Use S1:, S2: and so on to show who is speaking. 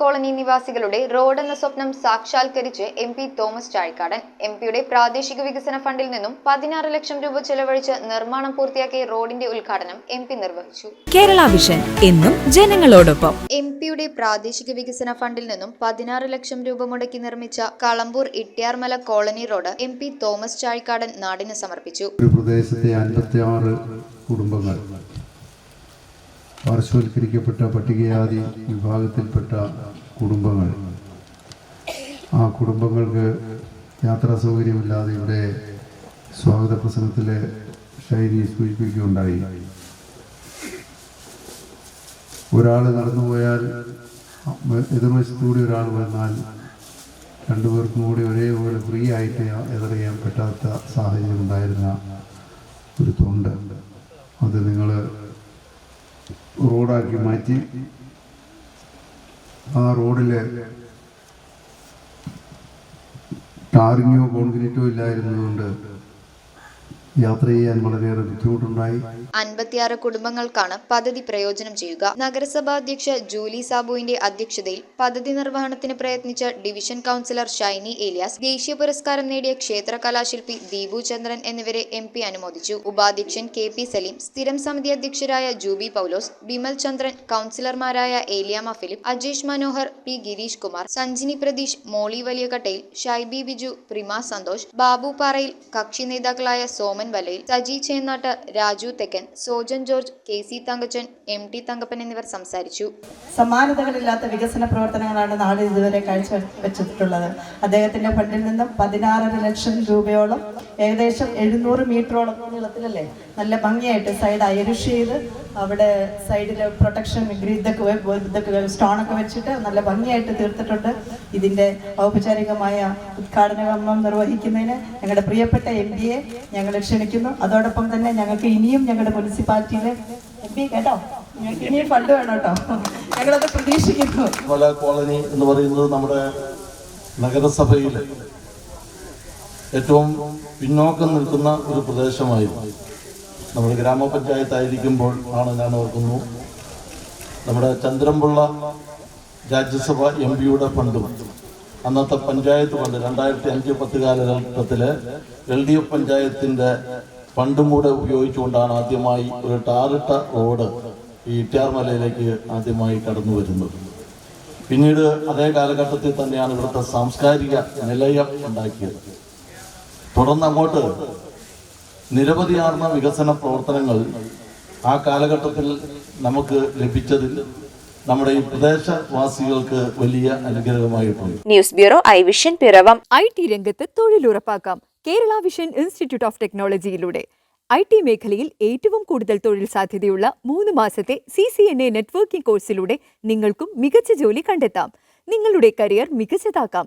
S1: Colony നിവാസികളുടെ road എന്ന സ്വപ്നം സാക്ഷാത്കരിച്ച് M P Thomas Chazhikadan M പിയുടെ പ്രാദേശിക വികസന ഫണ്ടിൽ നിന്നും പതിനാറ് ലക്ഷം രൂപ ചെലവഴിച്ച് നിർമ്മാണം പൂർത്തിയാക്കിയ റോഡിന്റെ ഉദ്ഘാടനം എം പി നിർവഹിച്ചു.
S2: കേരള വിഷൻ എന്നും ജനങ്ങളോടൊപ്പം.
S1: എം പിയുടെ പ്രാദേശിക വികസന ഫണ്ടിൽ നിന്നും പതിനാറ് ലക്ഷം രൂപ മുടക്കി നിർമ്മിച്ച Kalampur Ittiyarmala colony road M P Thomas Chazhikadan നാടിന് സമർപ്പിച്ചു.
S3: ഒരു പ്രദേശത്തെ കുടുംബങ്ങൾ പാർശ്വവൽക്കരിക്കപ്പെട്ട പട്ടികജാതി വിഭാഗത്തിൽപ്പെട്ട കുടുംബങ്ങൾ. ആ കുടുംബങ്ങൾക്ക് യാത്രാ സൗകര്യമില്ലാതെ ഇവിടെ സ്വാഗത പ്രസംഗത്തിൽ ശൈലി സൂചിപ്പിക്കുകയുണ്ടായി. ഒരാൾ നടന്നു പോയാൽ എതിർവശത്തുകൂടി ഒരാൾ വന്നാൽ രണ്ടുപേർക്കും കൂടി ഒരേപോലെ ഫ്രീ ആയിട്ട് എതിറിയാൻ പറ്റാത്ത സാഹചര്യം ഉണ്ടായിരുന്ന ഒരു തൊണ്ട്. അത് നിങ്ങൾ റോഡാക്കി മാറ്റി ആ റോഡിൽ ടാറിങ്ങോ കോൺക്രീറ്റോ ഇല്ലായിരുന്നതുകൊണ്ട് യാത്ര ചെയ്യാൻ വളരെയേറെ ബുദ്ധിമുട്ടുണ്ടായി.
S1: അൻപത്തിയാറ് കുടുംബങ്ങൾക്കാണ് പദ്ധതി പ്രയോജനം ചെയ്യുക. നഗരസഭാ അധ്യക്ഷ ജൂലി സാബുവിന്റെ അധ്യക്ഷതയിൽ പദ്ധതി നിർവഹണത്തിന് പ്രയത്നിച്ച ഡിവിഷൻ കൗൺസിലർ ഷൈനി ഏലിയാസ് ദേശീയ പുരസ്കാരം നേടിയ ക്ഷേത്ര കലാശില്പി ദീപു ചന്ദ്രൻ എന്നിവരെ എം പി അനുമോദിച്ചു. ഉപാധ്യക്ഷൻ കെ പി സലീം സ്ഥിരം സമിതി അധ്യക്ഷരായ ജൂബി പൗലോസ് ബിമൽ ചന്ദ്രൻ കൗൺസിലർമാരായ ഏലിയാമ ഫിലിപ്പ് അജേഷ് മനോഹർ പി ഗിരീഷ് കുമാർ സഞ്ജിനി പ്രതീഷ് മോളി വലിയകട്ടയിൽ ഷൈബി ബിജു പ്രിമ സന്തോഷ് ബാബു പാറയിൽ കക്ഷി നേതാക്കളായ Soman Valayil Saji Chennattu Raju Thekkan Sojan George K C Thankachan M T Thankappan എന്നിവർ സംസാരിച്ചു.
S4: സമാനതകളില്ലാത്ത വികസന പ്രവർത്തനങ്ങളാണ് നാട് ഇതുവരെ കാഴ്ചവെച്ചിട്ടുള്ളത്. അദ്ദേഹത്തിന്റെ ഫണ്ടിൽ നിന്നും പതിനാറര ലക്ഷം രൂപയോളം ഏകദേശം എഴുന്നൂറ് മീറ്ററോളം നീളത്തിലല്ലേ നല്ല ഭംഗിയായിട്ട് സൈഡ് അയരുഷ് ചെയ്ത് അവിടെ സൈഡിൽ പ്രൊട്ടക്ഷൻ വെ- ഇതൊക്കെ സ്റ്റോണൊക്കെ വെച്ചിട്ട് നല്ല ഭംഗിയായിട്ട് തീർത്തിട്ടുണ്ട്. ഇതിന്റെ ഔപചാരികമായ ഉദ്ഘാടന കർമ്മം നിർവഹിക്കുന്നതിന് ഞങ്ങളുടെ പ്രിയപ്പെട്ട എം പിയെ ഞങ്ങൾ ക്ഷണിക്കുന്നു. അതോടൊപ്പം തന്നെ ഞങ്ങൾക്ക് ഇനിയും ഞങ്ങളുടെ മുനിസിപ്പാലിറ്റിയിൽ എം പി കേട്ടോ? ഇനിയും ഫണ്ട് വേണം കേട്ടോ. ഞങ്ങളത് പ്രതീക്ഷിക്കുന്നു.
S5: കോളനി എന്ന് പറയുന്നത് നമ്മുടെ നഗരസഭയിൽ ഏറ്റവും പിന്നോക്കം നിൽക്കുന്ന ഒരു പ്രദേശമായിരുന്നു. നമ്മുടെ ഗ്രാമപഞ്ചായത്തായിരിക്കുമ്പോൾ ആണ് ഞാൻ ഓർക്കുന്നു. നമ്മുടെ ചന്ദ്രൻപിള്ള രാജ്യസഭ എം പിയുടെ ഫണ്ടും അന്നത്തെ പഞ്ചായത്ത് ഫണ്ട് രണ്ടായിരത്തി അഞ്ച് പത്ത് കാലഘട്ടത്തിൽ എൽ ഡി എഫ് പഞ്ചായത്തിന്റെ ഫണ്ടും കൂടെ ഉപയോഗിച്ചുകൊണ്ടാണ് ആദ്യമായി ഒരു ടാറിട്ട റോഡ് ഈ ഇറ്റാർമലയിലേക്ക് ആദ്യമായി കടന്നു വരുന്നത്. പിന്നീട് അതേ കാലഘട്ടത്തിൽ തന്നെയാണ് ഇവിടുത്തെ സാംസ്കാരിക നിലയം ഉണ്ടാക്കിയത്. തുടർന്ന് അങ്ങോട്ട് നിരവധിയാർന്ന വികസന പ്രവർത്തനങ്ങൾ ആ കാലഘട്ടത്തിൽ നമുക്ക് ലഭിച്ചതിൽ നമ്മുടെ ഈ പ്രദേശവാസികൾക്ക് വലിയ അനുഗ്രഹമായിട്ടുണ്ട്.
S6: News bureau I vision Piravom.
S2: I T രംഗത്ത് തൊഴിലുറപ്പാക്കാം. കേരള വിഷൻ ഇൻസ്റ്റിറ്റ്യൂട്ട് ഓഫ് ടെക്നോളജിയിലൂടെ. ഐ ടി മേഖലയിൽ ഏറ്റവും കൂടുതൽ തൊഴിൽ സാധ്യതയുള്ള മൂന്ന് മാസത്തെ C C N A networking കോഴ്സിലൂടെ നിങ്ങൾക്കും മികച്ച ജോലി കണ്ടെത്താം. നിങ്ങളുടെ കരിയർ മികച്ചതാക്കാം.